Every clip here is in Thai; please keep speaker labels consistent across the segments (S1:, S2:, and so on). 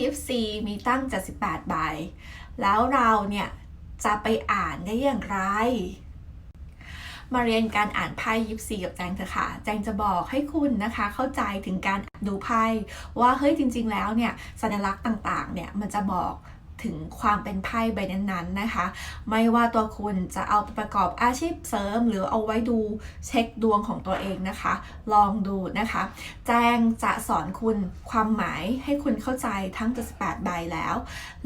S1: ยิปซีมีตั้ง 78 ใบ แล้วเราเนี่ยจะไปอ่านได้อย่างไร มาเรียนการอ่านไพ่ยิปซีกับแจงเถอะค่ะ แจงจะบอกให้คุณนะคะ เข้าใจถึงการดูไพ่ว่าเฮ้ยจริง ๆ แล้วเนี่ยสัญลักษณ์ต่างๆ เนี่ยมันจะบอก ถึงความเป็นไพ่ใบนั้นๆนะคะ ไม่ว่าตัวคุณจะเอาไปประกอบอาชีพเสริม หรือเอาไว้ดูเช็คดวงของตัวเองนะคะ ลองดูนะคะ แจ้งจะสอนคุณความหมายให้คุณเข้าใจทั้ง 78 ใบแล้ว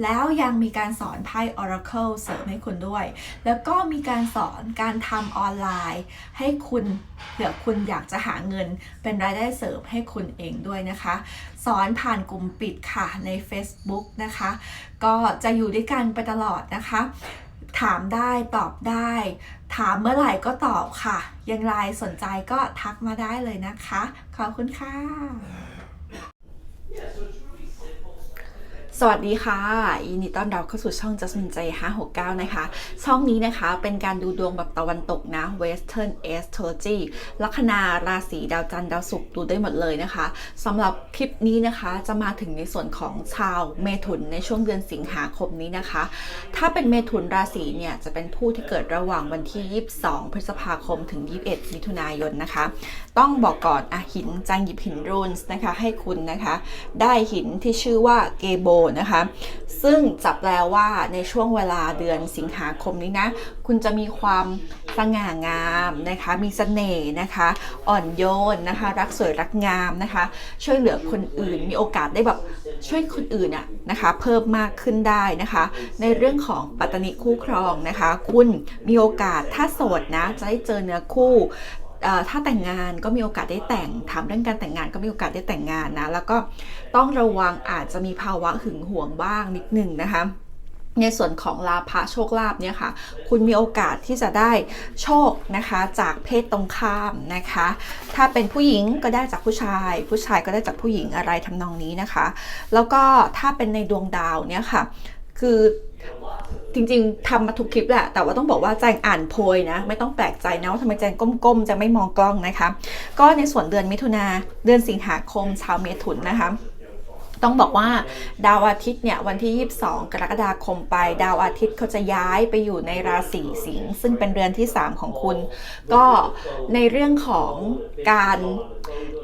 S1: แล้วยังมีการสอนไพ่ Oracle เสริมให้คุณด้วย แล้วก็มีการสอนการทำออนไลน์ให้คุณ เผื่อคุณอยากจะหาเงินเป็นรายได้เสริมให้คุณเองด้วยนะคะ สอนผ่านกลุ่มปิดค่ะใน Facebook นะคะ ก็จะอยู่ด้วยกันไปตลอดนะคะ ถามได้ตอบได้ ถามเมื่อไหร่ก็ตอบค่ะ ยังไรสนใจก็ทักมาได้เลยนะคะ ขอบคุณค่ะ สวัสดีค่ะยินดีต้อนรับเข้าสู่ช่อง Jasmine J 569 นะคะ ช่องนี้นะคะเป็นการดูดวงแบบตะวันตกนะ Western Astrology ลัคนาราศีดาวจันทร์ดาวศุกร์ดูได้หมดเลยนะคะสำหรับคลิปนี้นะคะจะมาถึงในส่วนของชาวเมถุนในช่วงเดือนสิงหาคมนี้นะคะ ถ้าเป็นเมถุนราศีเนี่ยจะเป็นผู้ที่เกิดระหว่างวันที่ 22 พฤษภาคมถึง 21 มิถุนายนนะคะ ต้องบอกก่อนอะหินจังหยิบหินรูนส์นะคะ ให้คุณนะคะ ได้หินที่ชื่อว่าเกโบนะคะ ซึ่งจับแปลว่าในช่วงเวลาเดือนสิงหาคมนี้นะ คุณจะมีความสง่างามนะคะ มีเสน่ห์นะคะ อ่อนโยนนะคะ รักสวยรักงามนะคะ ช่วยเหลือคนอื่น มีโอกาสได้แบบช่วยคนอื่นอะนะคะ เพิ่มมากขึ้นได้นะคะ ในเรื่องของปัตตนิคู่ครองนะคะ คุณมีโอกาสถ้าโสดนะ จะได้เจอเนื้อคู่ ถ้าแต่งงานก็มีโอกาสได้แต่งถามเรื่องการแต่งงานก็มีโอกาสได้แต่งงานนะแล้วก็ต้องระวังอาจจะมีภาวะหึงหวงบ้างนิดหนึ่งนะคะในส่วนของลาภะโชคลาภเนี่ยค่ะ คุณมีโอกาสที่จะได้โชคนะคะจากเพศตรงข้ามนะคะ ถ้าเป็นผู้หญิงก็ได้จากผู้ชาย ผู้ชายก็ได้จากผู้หญิงอะไรทำนองนี้นะคะ แล้วก็ถ้าเป็นในดวงดาวเนี่ยค่ะ คือ จริง ๆทำมาทุกคลิปแหละ แต่ว่าต้องบอกว่าแจงอ่านโพยนะ ไม่ต้องแปลกใจนะว่าทำไมแจงก้มๆจะไม่มองกล้องนะคะ ก็ในส่วนเดือนมิถุนาเดือนสิงหาคมชาวเมถุนนะคะ ต้องบอกว่าดาวอาทิตย์เนี่ยวันที่ 22 กรกฎาคมไป ดาวอาทิตย์เขาจะย้ายไปอยู่ในราศีสิงห์ซึ่งเป็นเรือนที่ 3 ของคุณ ก็ในเรื่องของการ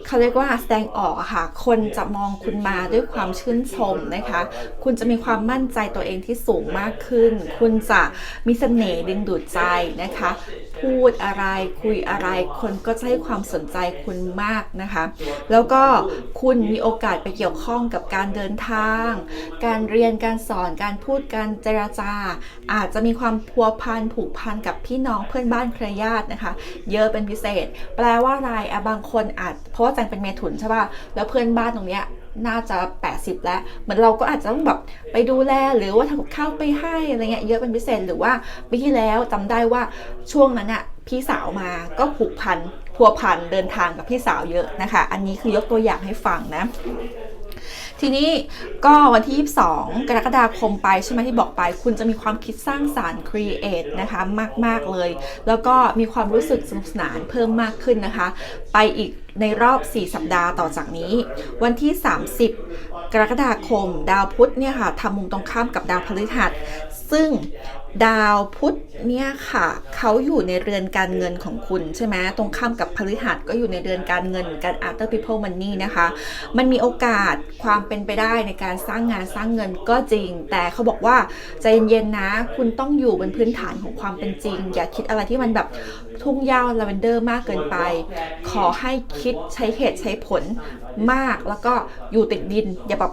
S1: เขาเรียกว่าแสดงออกอะค่ะ คนจะมองคุณมาด้วยความชื่นชมนะคะ คุณจะมีความมั่นใจตัวเองที่สูงมากขึ้น คุณจะมีเสน่ห์ดึงดูดใจนะคะ พูดอะไร คุยอะไร คนก็จะให้ความสนใจคุณมากนะคะ แล้วก็คุณมีโอกาสไปเกี่ยวข้องกับการเดินทาง การเรียนการสอนการพูดการเจราจา อาจจะมีความพัวพันผูกพันกับพี่น้องเพื่อนบ้านเครือญาตินะคะ เยอะเป็นพิเศษ แปลว่าอะไรอะบางคนอาจเพราะว่าแจงเป็นเมถุนใช่ป่ะแล้วเพื่อนบ้านตรงเนี้ย น่าจะ 80 แล้ว เหมือนเราก็อาจจะต้องแบบไปดูแลหรือว่าทำกับข้าวไปให้อะไรเงี้ยเยอะเป็นพิเศษหรือว่าปีที่แล้วจำได้ว่าช่วงนั้นอะพี่สาวมาก็ผูกพันพัวพันเดินทางกับพี่สาวเยอะนะคะ อันนี้คือยกตัวอย่างให้ฟังนะ ทีนี้ก็วันที่ 22 กรกฎาคมไปใช่ไหมที่บอกไป คุณจะมีความคิดสร้างสารรค์ create นะคะมาก ๆ เลย แล้วก็มีความรู้สึกสนุกสนานเพิ่มมากขึ้นนะคะ ไปอีกในรอบ 4 สัปดาห์ต่อจากนี้ วันที่ 30 กรกฎาคม ดาวพุธเนี่ยค่ะทำมุมตรงข้ามกับดาวพฤหัส ซึ่งดาวพุธเนี่ยค่ะ เขาอยู่ในเรือนการเงินของคุณใช่ไหมตรงข้ามกับพฤหัสก็อยู่ในเรือนการเงินเหมือนกัน after people money นะคะ มันมีโอกาสความเป็นไปได้ในการสร้างงานสร้างเงินก็จริง แต่เขาบอกว่าใจเย็นๆนะ คุณต้องอยู่บนพื้นฐานของความเป็นจริง อย่าคิดอะไรที่มันแบบทุ่งหญ้าลาเวนเดอร์มากเกินไป ขอให้คิดใช้เหตุใช้ผลมากแล้วก็อยู่ติดดินอย่าแบบ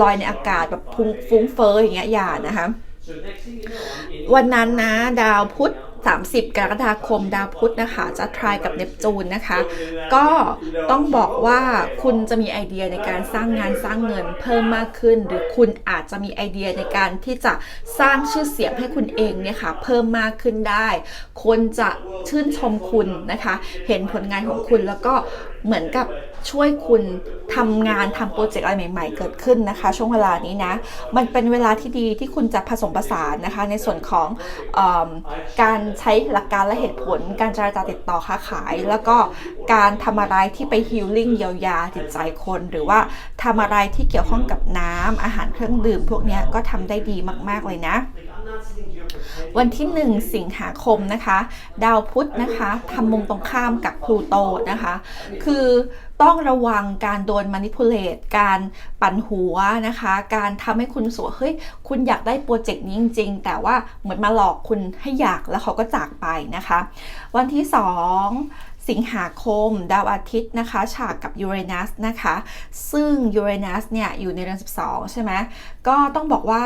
S1: ลอยๆในอากาศแบบฟุ้งเฟ้ออย่างเงี้ยอย่านะคะ วันนั้นนะ ดาวพุธ30 กรกฎาคมดาวพุธนะคะ จะทรายกับเนปจูนนะคะ ก็ต้องบอกว่าคุณจะมีไอเดียในการสร้างงานสร้างเงินเพิ่มมากขึ้น หรือคุณอาจจะมีไอเดียในการที่จะสร้างชื่อเสียงให้คุณเองเนี่ยค่ะเพิ่มมากขึ้นได้ คนจะชื่นชมคุณนะคะ เห็นผลงานของคุณแล้วก็ เหมือนกับช่วยคุณทำงานทำโปรเจกต์อะไรใหม่ ๆ เกิดขึ้นนะคะ ช่วงเวลานี้นะ มันเป็นเวลาที่ดีที่คุณจะผสมผสานนะคะ ในส่วนของอการใช้หลักการและเหตุผล การเจรจาติดต่อค้าขาย แล้วก็การทำอะไรที่ไปฮิลลิ่งเยียวยาจิตใจคน หรือว่าทำอะไรที่เกี่ยวข้องกับน้ำอาหารเครื่องดื่ม พวกนี้ก็ทำได้ดีมาก ๆ เลยนะ วันที่ 1 สิงหาคมนะคะ ดาวพุธนะคะทำมุมตรงข้ามกับพลูโตนะคะ คือต้องระวังการโดนมานิ p u l a t e การปั่นหัวนะคะ การทำให้คุณสัวเฮ้ยคุณอยากได้โปรเจกต์นี้จริง ๆ แต่ว่าเหมือนมาหลอกคุณให้อยากแล้วเขาก็จากไปนะคะ วันที่2สิงหาคม ดาวอาทิตย์นะคะฉากกับยูเรนัสนะคะ ซึ่งยูเรนัสเนี่ยอยู่ในเดือน 12 ใช่ไหมก็ต้องบอกว่า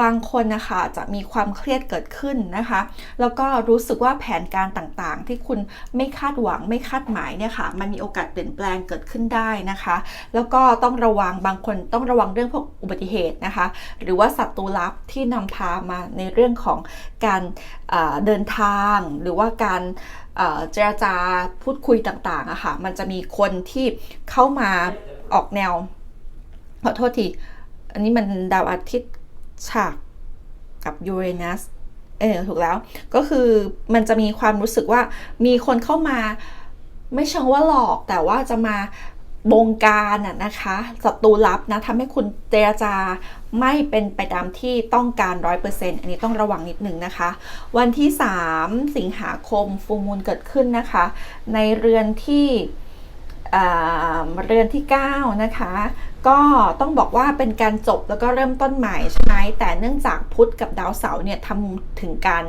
S1: บางคนนะคะจะมีความเครียดเกิดขึ้นนะคะ แล้วก็รู้สึกว่าแผนการต่างๆ ที่คุณไม่คาดหวังไม่คาดหมายเนี่ยค่ะ มันมีโอกาสเปลี่ยนแปลงเกิดขึ้นได้นะคะ แล้วก็ต้องระวังบางคนต้องระวังเรื่องพวกอุบัติเหตุนะคะ หรือว่าศัตรูลับที่นำพามาในเรื่องของการเเดินทาง หรือว่าการเจรจาพูดคุยต่างๆอะค่ะ มันจะมีคนที่เข้ามาออกแนวขอโทษทีอันนี้มันดาวอาทิตย์ ฉากกับยูเรนัสเออถูกแล้วก็คือมันจะมีความรู้สึกว่ามีคนเข้ามาไม่เชิงว่าหลอกแต่ว่าจะมาบงการน่ะนะคะศัตรูลับนะทำให้คุณเจรจาไม่เป็นไปตามที่ต้องการร้อยเปอร์เซ็นต์อันนี้ต้องระวังนิดนึงนะคะ วันที่ 3 สิงหาคมฟูมูลเกิดขึ้นนะคะ ในเรือนที่ เรือนที่ 9 นะคะ ก็ต้องบอกว่าเป็นการจบแล้วก็เริ่มต้นใหม่ใช่ไหมแต่เนื่องจากพุธกับดาวเสาร์เนี่ยทำถึงกัน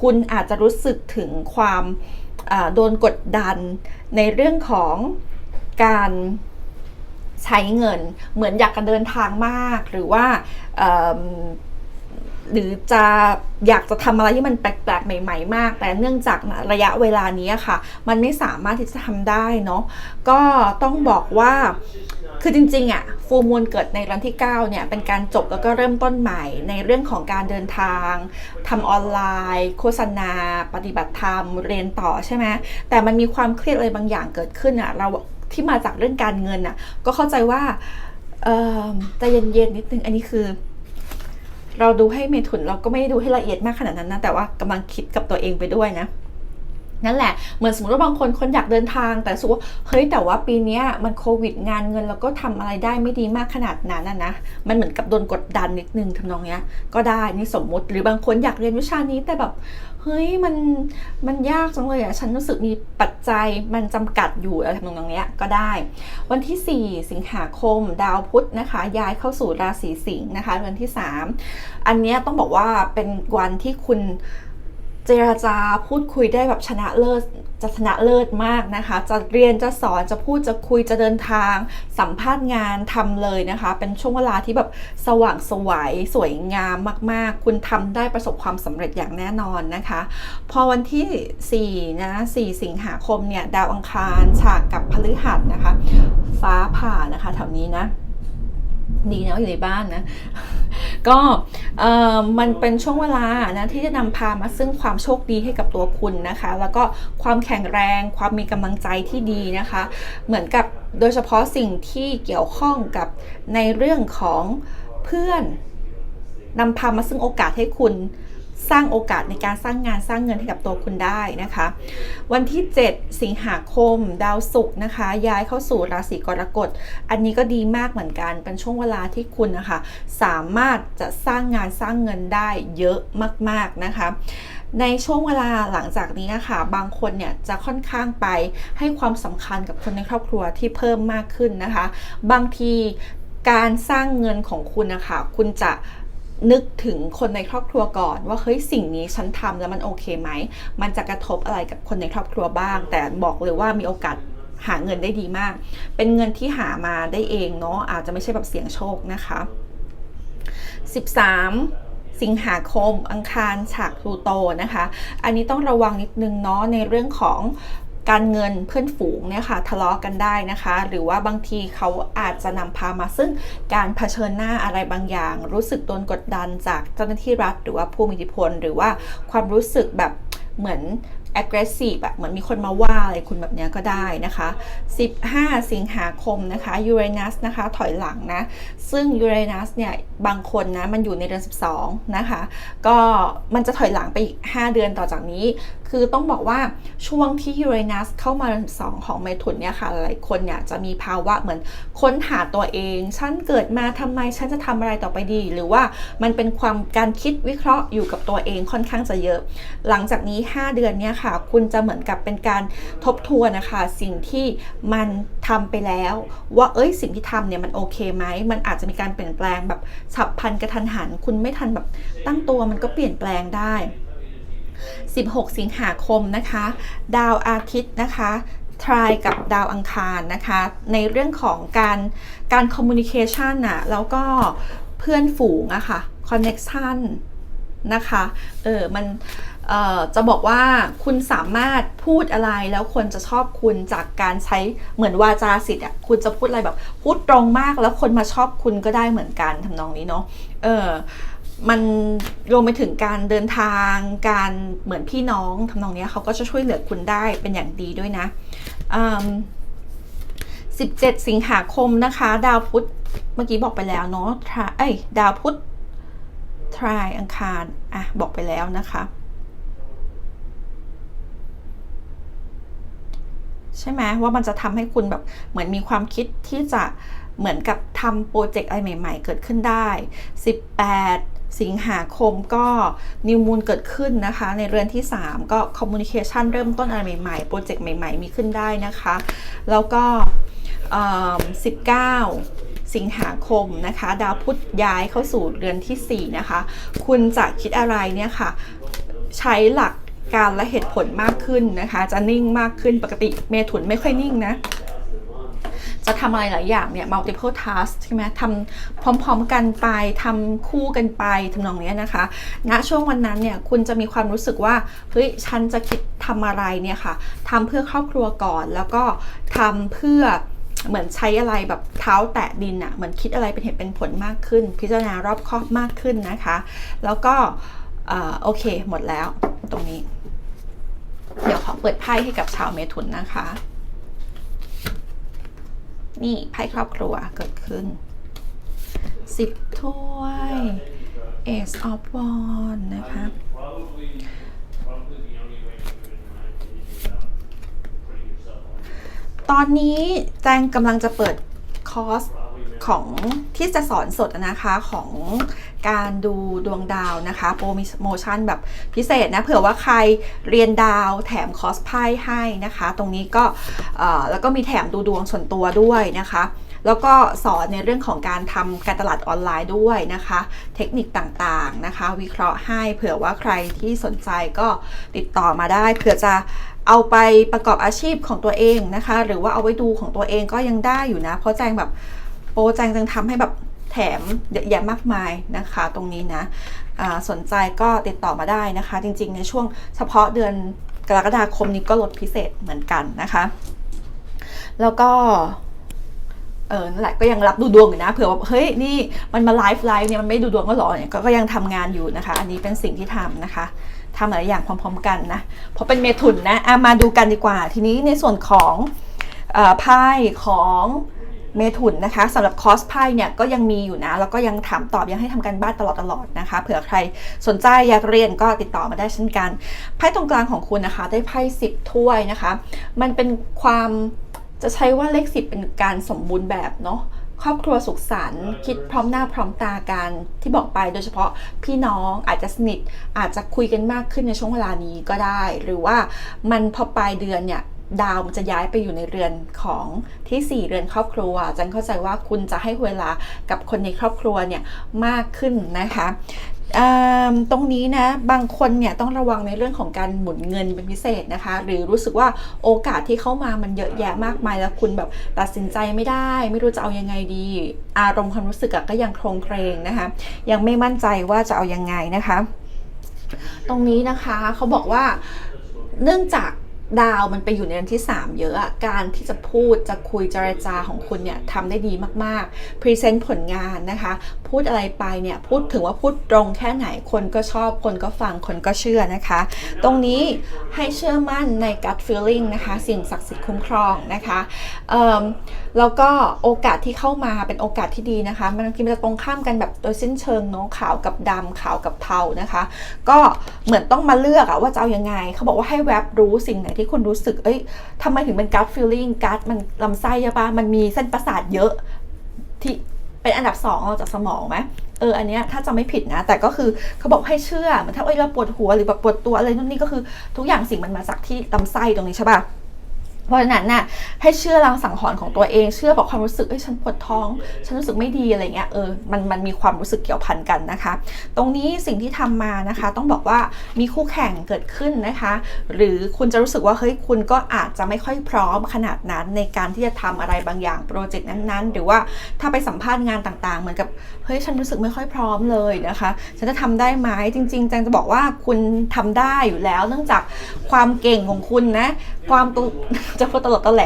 S1: คุณอาจจะรู้สึกถึงความโดนกดดันในเรื่องของการใช้เงินเหมือนอยากจะเดินทางมากหรือว่า หรือจะอยากจะทำอะไรที่มันแปลกๆ ใหม่ ๆ มาก แต่เนื่องจากระยะเวลานี้ค่ะ มันไม่สามารถที่จะทำได้เนาะก็ต้องบอกว่าคือจริงๆอะฟูมูลเกิดในวันที่ 9 เนี่ย เป็นการจบแล้วก็เริ่มต้นใหม่ในเรื่องของการเดินทางทำออนไลน์ โฆษณา ปฏิบัติธรรม เรียนต่อใช่ไหมแต่มันมีความเครียดอะไรบางอย่างเกิดขึ้นอะเราที่มาจากเรื่องการเงินอะก็เข้าใจว่าใจเย็นๆนิดนึงอันนี้คือ เราดูให้เมถุนเราก็ไม่ได้ดูให้ละเอียดมากขนาดนั้นนะ แต่ว่ากำลังคิดกับตัวเองไปด้วยนะนั่นแหละ เหมือนสมมติว่าบางคนคนอยากเดินทาง แต่สูว่าเฮ้ยแต่ว่าปีนี้มันโควิดงานเงินแล้วก็ทำอะไรได้ไม่ดีมากขนาดนั้นนะ มันเหมือนกับโดนกดดันนิดนึงทำนองเนี้ย ก็ได้นี่สมมติ หรือบางคนอยากเรียนวิชานี้แต่แบบ เฮ้ยมันมันยากจังเลยอะฉันรู้สึกมีปัจจัยมันจำกัดอยู่อะไรทำนองนี้ก็ได้ วันที่ 4 สิงหาคม ดาวพุธนะคะ ย้ายเข้าสู่ราศีสิงห์นะคะวันที่ 3 อันนี้ต้องบอกว่าเป็นวันที่คุณ เจราจาพูดคุยได้แบบชนะเลิศจะชนะเลิศมากนะคะ จะเรียนจะสอนจะพูดจะคุยจะเดินทาง สัมภาษณ์งานทำเลยนะคะ เป็นช่วงเวลาที่แบบสว่างสวย สวยงามมาก ๆ คุณทำได้ประสบความสำเร็จอย่างแน่นอนนะคะ พอวันที่4นะ4สิงหาคมเนี่ย ดาวอังคารฉากกับพฤหัสนะคะ ฟ้าผ่านะคะแถวนี้นะ ดีนะอยู่ในบ้านนะ ก็มันเป็นช่วงเวลานะที่จะนำพามาซึ่งความโชคดีให้กับตัวคุณนะคะ แล้วก็ความแข็งแรงความมีกำลังใจที่ดีนะคะ เหมือนกับโดยเฉพาะสิ่งที่เกี่ยวข้องกับในเรื่องของเพื่อนนำพามาซึ่งโอกาสให้คุณ สร้างโอกาสในการสร้างงานสร้างเงินให้กับตัวคุณได้นะคะ วันที่ 7 สิงหาคม ดาวศุกร์นะคะ ย้ายเข้าสู่ราศีกรกฎ อันนี้ก็ดีมากเหมือนกันเป็นช่วงเวลาที่คุณนะคะ สามารถจะสร้างงานสร้างเงินได้เยอะมาก ๆ นะคะในช่วงเวลาหลังจากนี้นะคะบางคนเนี่ยจะค่อนข้างไปให้ความสำคัญกับคนในครอบครัวที่เพิ่มมากขึ้นนะคะ บางทีการสร้างเงินของคุณนะคะ คุณจะ นึกถึงคนในครอบครัวก่อน ว่าเฮ้ยสิ่งนี้ฉันทำแล้วมันโอเคไหม มันจะกระทบอะไรกับคนในครอบครัวบ้าง แต่บอกเลยว่ามีโอกาสหาเงินได้ดีมาก เป็นเงินที่หามาได้เองเนาะอาจจะไม่ใช่แบบเสี่ยงโชคนะคะ 13สิงหาคมอังคารฉากพลูโตนะคะ อันนี้ต้องระวังนิดนึงเนาะในเรื่องของ การเงินเพื่อนฝูงเนี่ยค่ะทะเลาะกันได้นะคะ หรือว่าบางทีเขาอาจจะนำพามาซึ่งการเผชิญหน้าอะไรบางอย่าง รู้สึกโดนกดดันจากเจ้าหน้าที่รัฐ หรือว่าผู้มีอิทธิพล หรือว่าความรู้สึกแบบเหมือน aggressive แบบเหมือนมีคนมาว่าอะไรคุณแบบเนี้ยก็ได้นะคะ 15 สิงหาคมนะคะยูเรนัสนะคะถอยหลังนะ ซึ่งยูเรนัสเนี่ยบางคนนะมันอยู่ในเดือน 12 นะคะ ก็มันจะถอยหลังไปอีก 5 เดือนต่อจากนี้ คือต้องบอกว่าช่วงที่ยูเรนัสเข้ามาเดือน12ของเมถุนเนี่ยค่ะ หลายคนเนี่ยจะมีภาวะเหมือนค้นหาตัวเอง ฉันเกิดมาทำไมฉันจะทำอะไรต่อไปดี หรือว่ามันเป็นความการคิดวิเคราะห์อยู่กับตัวเองค่อนข้างจะเยอะ หลังจากนี้ 5 เดือนเนี่ยค่ะ คุณจะเหมือนกับเป็นการทบทวนนะคะ สิ่งที่มันทำไปแล้ว ว่าเอ้ยสิ่งที่ทำเนี่ยมันโอเคไหมมันอาจจะมีการเปลี่ยนแปลงแบบฉับพลันกระทันหัน คุณไม่ทันแบบตั้งตัวมันก็เปลี่ยนแปลงได้ 16 สิงหาคมนะคะ ดาวอาทิตย์นะคะทรายกับดาวอังคารนะคะ ในเรื่องของการการคอมมูนิเคชันน่ะแล้วก็เพื่อนฝูงอะค่ะคอนเน็กชันนะคะเออมันเอ่อจะบอกว่าคุณสามารถพูดอะไรแล้วคนจะชอบคุณจากการใช้เหมือนวาจาสิทธิ์อะคุณจะพูดอะไรแบบพูดตรงมากแล้วคนมาชอบคุณก็ได้เหมือนกันทำนองนี้เนาะเออ มันรวมไปถึงการเดินทางการเหมือนพี่น้องทำนองนี้เขาก็จะช่วยเหลือคุณได้เป็นอย่างดีด้วยนะ17 สิงหาคมนะคะ ดาวพุธเมื่อกี้บอกไปแล้วเนาะทราเอ้ยดาวพุธทรายอังคารอะบอกไปแล้วนะคะ ใช่ไหมว่ามันจะทำให้คุณแบบเหมือนมีความคิดที่จะเหมือนกับทำโปรเจกต์อะไรใหม่ ๆ เกิดขึ้นได้ 18 สิงหาคมก็นิวมูลเกิดขึ้นนะคะ ในเรือนที่ 3 ก็คอมมูนิเคชันเริ่มต้นอะไรใหม่ๆ โปรเจกต์ใหม่ๆ มีขึ้นได้นะคะ แล้วก็ 19สิงหาคมนะคะ ดาวพุธย้ายเข้าสู่เรือนทีสี่4 นะคะ คุณจะคิดอะไรเนี่ยค่ะ ใช้หลักการและเหตุผลมากขึ้นนะคะ จะนิ่งมากขึ้นปกติเมถุนไม่ค่อยนิ่งนะ จะทำอะไรหลายอย่างเนี่ย multiple task ใช่ไหมทำพร้อมๆกันไปทำคู่กันไปทำนองเนี้ยนะคะณช่วงวันนั้นเนี่ยคุณจะมีความรู้สึกว่าเฮ้ยฉันจะคิดทำอะไรเนี่ยค่ะทำเพื่อครอบครัวก่อนแล้วก็ทำเพื่อเหมือนใช้อะไรแบบเท้าแตะดินอะเหมือนคิดอะไรเป็นเหตุเป็นผลมากขึ้น พิจารณารอบคอบมากขึ้นนะคะ แล้วก็โอเคหมดแล้วตรงนี้ เดี๋ยวขอเปิดไพ่ให้กับชาวเมถุนนะคะ นี่ไพ่ครอบครัวเกิดขึ้น 10 ถ้วย Ace of w a n d นะคะ ตอนนี้แจงกำลังจะเปิดคอร์สของที่จะสอนสดนะคะของ การดูดวงดาวนะคะโปรโมชั่นแบบพิเศษนะเผื่อว่าใครเรียนดาวแถมคอสไพ่ให้นะคะ ตรงนี้ก็แล้วก็มีแถมดูดวงส่วนตัวด้วยนะคะ แล้วก็สอนในเรื่องของการทำการตลาดออนไลน์ด้วยนะคะ เทคนิคต่างๆนะคะ วิเคราะห์ให้เผื่อว่าใครที่สนใจก็ติดต่อมาได้เผื่อจะเอาไปประกอบอาชีพของตัวเองนะคะ หรือว่าเอาไว้ดูของตัวเองก็ยังได้อยู่นะ เพราะแจงแบบโปรแจงจึงทำให้แบบ แถมเยอะแยะมากมายนะคะ ตรงนี้นะสนใจก็ติดต่อมาได้นะคะ จริง ๆ ในช่วงเฉพาะเดือนกรกฎาคมนี้ก็ลดพิเศษเหมือนกันนะคะ แล้วก็เออนั่นแหละก็ยังรับดูดวงอยู่นะเผื่อว่าเฮ้ยนี่มันมาไลฟ์ไลฟ์เนี่ยมันไม่ดูดวงก็หรอเนี่ยก็ก็ยังทำงานอยู่นะคะ อันนี้เป็นสิ่งที่ทำนะคะทำหลายอย่างพร้อม ๆ กันนะเพราะเป็นเมถุนนะอะมาดูกันดีกว่า ทีนี้ในส่วนของอไพ่ของ เมถุนนะคะสำหรับคอสไพ่เนี่ยก็ยังมีอยู่นะ แล้วก็ยังถามตอบยังให้ทำการบ้านตลอดตลอดนะคะ เผื่อใครสนใจอยากเรียนก็ติดต่อมาได้เช่นกันไพ่ตรงกลางของคุณนะคะ ได้ไพ่สิบถ้วยนะคะ มันเป็นความจะใช้ว่าเลขสิบเป็นการสมบูรณ์แบบเนาะครอบครัวสุขสันต์คิดพร้อมหน้าพร้อมตากันที่บอกไปโดยเฉพาะพี่น้องอาจจะสนิทอาจจะคุยกันมากขึ้นในช่วงเวลานี้ก็ได้ หรือว่ามันพอปลายเดือนเนี่ย ดาวมันจะย้ายไปอยู่ในเรือนของทีสี่ 4 เรือนครอบครัวจันเข้าใจว่าคุณจะให้เวลากับคนในครอบครัวเนี่ยมากขึ้นนะคะตรงนี้นะบางคนเนี่ยต้องระวังในเรื่องของการหมุนเงินเป็นพิเศษนะคะ หรือรู้สึกว่าโอกาสที่เข้ามามันเยอะแยะมากมายแล้วคุณแบบตัดสินใจไม่ได้ ไม่รู้จะเอายังไงดี อารมณ์ความรู้สึกก็ยังโครงเครงนะคะ ยังไม่มั่นใจว่าจะเอายังไงนะคะ ตรงนี้นะคะเขาบอกว่าเนื่องจาก ดาวมันไปอยู่ในอันที่ 3 เยอะอะ การที่จะพูดจะคุยเจรจาของคุณเนี่ยทำได้ดีมากๆพรีเซนต์ผลงานนะคะ พูดอะไรไปเนี่ยพูดถึงว่าพูดตรงแค่ไหนคนก็ชอบคนก็ฟังคนก็เชื่อนะคะ ตรงนี้ให้เชื่อมั่นใน gut feeling นะคะ สิ่งศักดิ์สิทธิ์คุ้มครองนะคะแล้วก็โอกาสที่เข้ามาเป็นโอกาสที่ดีนะคะ มันบางทีมันจะตรงข้ามกันแบบโดยสิ้นเชิงเนาะขาวกับดำขาวกับเทานะคะ ก็เหมือนต้องมาเลือกอะว่าจะเอายังไง เขาบอกว่าให้แวบรู้สิ่งไหนที่คุณรู้สึก เอ้ยทำไมถึงเป็น gut feeling gut มันลำไส้ใช่ปะมันมีเส้นประสาทเยอะที่เป็นอันดับสองอกจากสมองไหมเอออันเนี้ยถ้าจะไม่ผิดนะ แต่ก็คือเขาบอกให้เชื่อเหมือนถ้าเอ้ยเราปวดหัวหรือแบบปวดตัวอะไรนู่นนี่ก็คือทุกอย่างสิ่งมันมาจากที่ลำไส้ตรงนี้ใช่ปะ เพราะฉะนั้นน่ะให้เชื่อรังสังหรณ์ของตัวเอง เชื่อบอกความรู้สึกเอ้ยฉันปวดท้อง ฉันรู้สึกไม่ดีอะไรเงี้ยเออมันมันมีความรู้สึกเกี่ยวพันกันนะคะ ตรงนี้สิ่งที่ทำมานะคะ ต้องบอกว่ามีคู่แข่งเกิดขึ้นนะคะ หรือคุณจะรู้สึกว่าเฮ้ยคุณก็อาจจะไม่ค่อยพร้อมขนาดนั้นในการที่จะทำอะไรบางอย่างโปรเจกต์นั้นๆ หรือว่าถ้าไปสัมภาษณ์งานต่างๆ เหมือนกับเฮ้ยฉันรู้สึกไม่ค่อยพร้อมเลยนะคะ ฉันจะทำได้ไหมจริงๆแจงจะบอกว่าคุณทำได้อยู่แล้ว เนื่องจากความเก่งของคุณนะความตุจะพูดตลอดตะแหล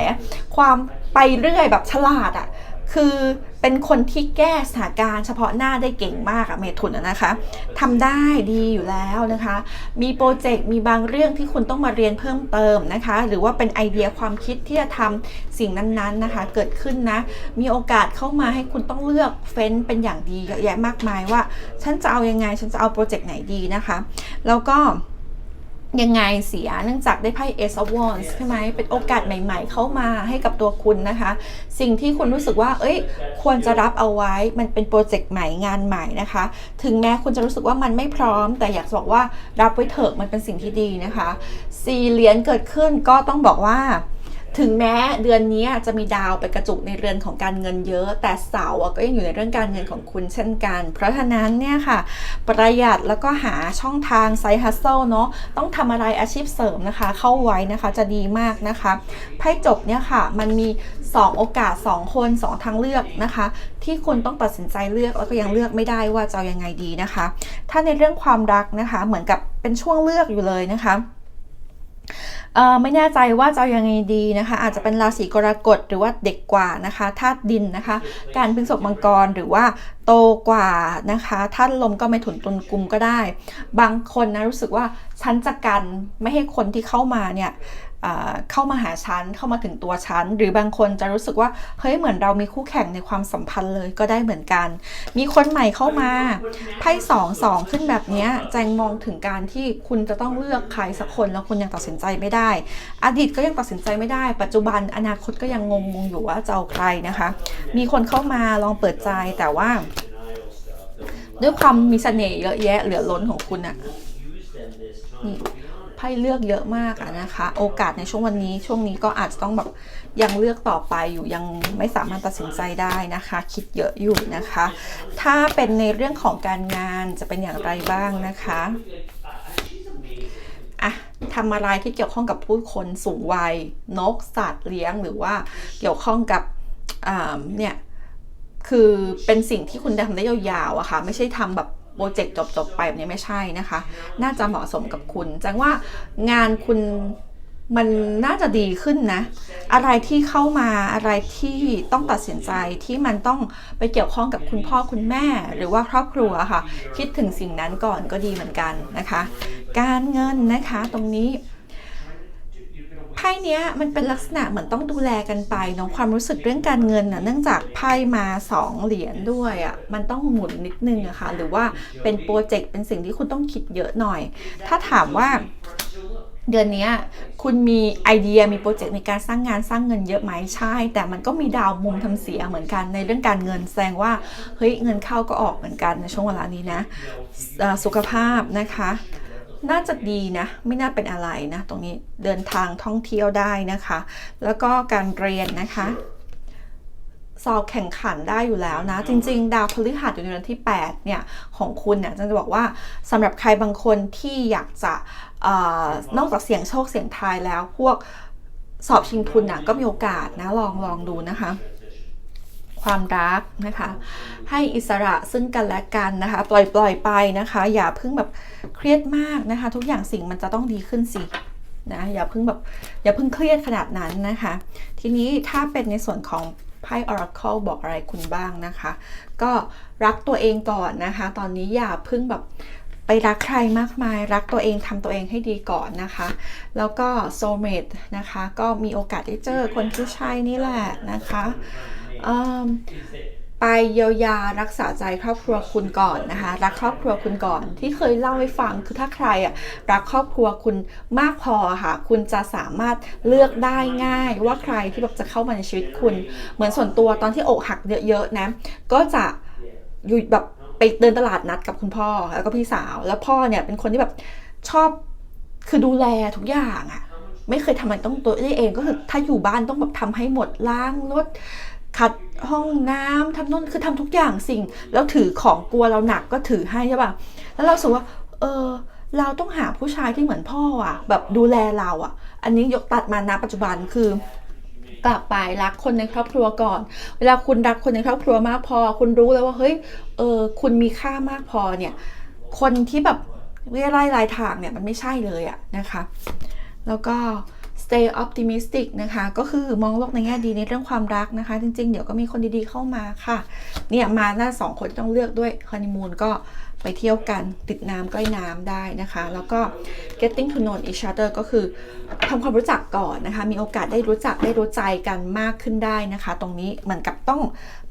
S1: ความไปเรื่อยแบบฉลาดอะ่ะคือเป็นคนที่แก้สถานการณ์เฉพาะหน้าได้เก่งมากอะเมทุนอะนะคะทำได้ดีอยู่แล้วนะคะ มีโปรเจกต์มีบางเรื่องที่คุณต้องมาเรียนเพิ่มเติมนะคะ หรือว่าเป็นไอเดียความคิดที่จะทำสิ่งนั้นๆนะคะ เกิดขึ้นนะ มีโอกาสเข้ามาให้คุณต้องเลือกเฟ้นเป็นอย่างดีเยอะแยะมากมายว่า ฉันจะเอายังไง ฉันจะเอาโปรเจกต์ไหนดีนะคะ แล้วก็ ยังไงเสียเนื่องจากได้ไพ่ Ace of Wands ใช่ไหมเป็นโอกาสใหม่ ๆ เข้ามาให้กับตัวคุณนะคะ สิ่งที่คุณรู้สึกว่า เอ้ย ควรจะรับเอาไว้มันเป็นโปรเจกต์ใหม่งานใหม่นะคะ ถึงแม้คุณจะรู้สึกว่ามันไม่พร้อม แต่อยากจะบอกว่ารับไว้เถอะมันเป็นสิ่งที่ดีนะคะสี่เหรียญเกิดขึ้นก็ต้องบอกว่า ถึงแม้เดือนนี้จะมีดาวไปกระจุกในเรือนของการเงินเยอะ แต่เสาร์ก็ยังอยู่ในเรื่องการเงินของคุณเช่นกัน เพราะฉะนั้นเนี่ยค่ะ ประหยัดแล้วก็หาช่องทางไซฮัสเซิลเนาะต้องทำอะไรอาชีพเสริมนะคะ เข้าไว้นะคะจะดีมากนะคะไพ่จบเนี่ยค่ะ มันมี 2 โอกาส 2 คน 2 ทางเลือกนะคะ ที่คุณต้องตัดสินใจเลือกแล้วก็ยังเลือกไม่ได้ว่าจะยังไงดีนะคะ ถ้าในเรื่องความรักนะคะ เหมือนกับเป็นช่วงเลือกอยู่เลยนะคะ ไม่แน่ใจว่าจะยังไงดีนะคะ อาจจะเป็นราศีกรกฎหรือว่าเด็กกว่านะคะธาตุดินนะคะ การพฤษภมังกรหรือว่าโตกว่านะคะธาตุลมก็ไม่ถุนตุนกุมก็ได้ บางคนนะรู้สึกว่าฉันจะกันไม่ให้คนที่เข้ามาเนี่ย เข้ามาหาฉันเข้ามาถึงตัวฉันหรือบางคนจะรู้สึกว่าเฮ้ยเหมือนเรามีคู่แข่งในความสัมพันธ์เลยก็ได้เหมือนกัน มีคนใหม่เข้ามาไพ่สองสองขึ้นแบบนี้แจงมองถึงการที่คุณจะต้องเลือกใครสักคนแล้วคุณยังตัดสินใจไม่ได้ อดีตก็ยังตัดสินใจไม่ได้ ปัจจุบันอนาคตก็ยังงงๆอยู่ว่าจะเอาใครนะคะ มีคนเข้ามาลองเปิดใจแต่ว่า ด้วยความมีเสน่ห์เยอะแยะเหลือล้นของคุณอะนี่ พ่เลือกเยอะมากอะนะคะ โอกาสในช่วงวันนี้ ช่วงนี้ก็อาจจะต้องแบบยังเลือกต่อไปอยู่ยังไม่สามารถตัดสินใจได้นะคะ คิดเยอะอยู่นะคะ ถ้าเป็นในเรื่องของการงานจะเป็นอย่างไรบ้างนะคะอะทำอะไรที่เกี่ยวข้องกับผู้คนสูงวัยนกสัตว์เลี้ยงหรือว่าเกี่ยวข้องกับอ่าเนี่ยคือเป็นสิ่งที่คุณทำได้ยาวๆอะค่ะไม่ใช่ทำแบบ โปรเจกต์จบๆไปแบบนี้ไม่ใช่นะคะ น่าจะเหมาะสมกับคุณแจังว่างานคุณมันน่าจะดีขึ้นนะ อะไรที่เข้ามาอะไรที่ต้องตัดสินใจที่มันต้องไปเกี่ยวข้องกับคุณพ่อคุณแม่ หรือว่าครอบครัวค่ะ คิดถึงสิ่งนั้นก่อนก็ดีเหมือนกันนะคะ การเงินนะคะตรงนี้ พ่เนี้ยมันเป็นลักษณะเหมือนต้องดูแลกันไปเนาะความรู้สึกเรื่องการเงินน่ะเนื่องจากไพ่มาสองเหรียญด้วยอะ่ะมันต้องหมุนนิดนึงอะค่ะหรือว่าเป็นโปรเจกต์เป็นสิ่งที่คุณต้องคิดเยอะหน่อย ถ้าถามว่าเดือนนี้คุณมีไอเดียมีโปรเจกต์ในการสร้างงานสร้างเงินเยอะไหมใช่ แต่มันก็มีดาวมุมทำเสียเหมือนกันในเรื่องการเงินแสดงว่าเฮ้ยเงินเข้าก็ออกเหมือนกันในช่วงเวลานี้นะสุขภาพนะคะ น่าจะดีนะ ไม่น่าเป็นอะไรนะ ตรงนี้เดินทางท่องเที่ยวได้นะคะ แล้วก็การเรียนนะคะ สอบแข่งขันได้อยู่แล้วนะ จริง ๆ ดาวพฤหัสอยู่ในเดือนที่ 8 เนี่ย ของคุณเนี่ยจะบอกว่าสำหรับใครบางคนที่อยากจะออนอกจากเสียงโชคเสียงทายแล้ว พวกสอบชิงทุนน่ะก็มีโอกาสนะลองลองดูนะคะ ความรักนะคะ ให้อิสระซึ่งกันและกันนะคะ ปล่อยปล่อยไปนะคะ อย่าเพิ่งแบบเครียดมากนะคะ ทุกอย่างสิ่งมันจะต้องดีขึ้นสินะอย่าเพิ่งแบบอย่าเพิ่งเครียดขนาดนั้นนะคะ ทีนี้ถ้าเป็นในส่วนของไพ่ Oracle บอกอะไรคุณบ้างนะคะ ก็รักตัวเองก่อนนะคะ ตอนนี้อย่าเพิ่งแบบไปรักใครมากมาย รักตัวเองทำตัวเองให้ดีก่อนนะคะ แล้วก็ soulmate นะคะ ก็มีโอกาสได้เจอคนที่ใช่นี่แหละนะคะ ไปเยียวยารักษาใจครอบครัวคุณก่อนนะคะ รักครอบครัวคุณก่อนที่เคยเล่าให้ฟังคือถ้าใครอะรักครอบครัวคุณมากพอค่ะ คุณจะสามารถเลือกได้ง่าย ว่าใครที่แบบจะเข้ามาในชีวิตคุณ เหมือนส่วนตัวตอนที่อกหักเยอะๆนะก็จะอยู่แบบไปเดินตลาดนัดกับคุณพ่อแล้วก็พี่สาว แล้วพ่อเนี่ยเป็นคนที่แบบชอบคือดูแลทุกอย่างอะไม่เคยทำอะไรต้องตัวเองก็คือถ้าอยู่บ้านต้องแบบทำให้หมดล้างรถ ขัดห้องน้ำทำนู่นคือทำทุกอย่างสิ่ง แล้วถือของกลัวเราหนักก็ถือให้ใช่ป่ะแล้วเรารู้สึกว่า เออเราต้องหาผู้ชายที่เหมือนพ่ออะ แบบดูแลเราอะ อันนี้ยกตัดมาณปัจจุบันคือกลับไปรักคนในครอบครัวก่อน เวลาคุณรักคนในครอบครัวมากพอ คุณรู้แล้วว่าเฮ้ยเออคุณมีค่ามากพอเนี่ย คนที่แบบเรียไล่รายทางเนี่ยมันไม่ใช่เลยอะนะคะ แล้วก็ stay optimistic นะคะ ก็คือมองโลกในแง่ดีในเรื่องความรักนะคะ จริง ๆ เดี๋ยวก็มีคนดีๆเข้ามาค่ะ เนี่ยมาหน้าสองคนต้องเลือกด้วยฮันนีมูนก็ไปเที่ยวกันติดน้ำใกล้น้ำได้นะคะ แล้วก็ getting to know each other ก็คือทำความรู้จักก่อนนะคะ มีโอกาสได้รู้จักได้รู้ใจกันมากขึ้นได้นะคะ ตรงนี้เหมือนกับต้อง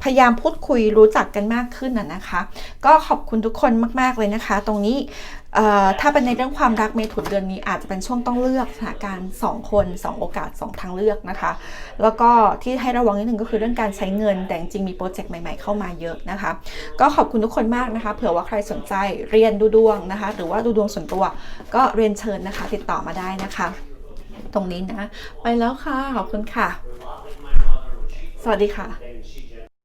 S1: พยายามพูดคุยรู้จักกันมากขึ้นนะนะคะ ก็ขอบคุณทุกคนมาก ๆ เลยนะคะ ตรงนี้ ถ้าเป็นในเรื่องความรักเมถุนเดือนนี้อาจจะเป็นช่วงต้องเลือกสถานการณ์2คน 2 โอกาส 2 ทางเลือกนะคะ แล้วก็ที่ให้ระวังนิดนึงก็คือเรื่องการใช้เงิน แต่จริงมีโปรเจกต์ใหม่ ๆ เข้ามาเยอะนะคะ ก็ขอบคุณทุกคนมากนะคะ เผื่อว่าใครสนใจเรียนดูดวงนะคะ หรือว่าดูดวงส่วนตัวก็เรียนเชิญนะคะ ติดต่อมาได้นะคะ ตรงนี้นะ ไปแล้วค่ะ ขอบคุณค่ะ สวัสดีค่ะ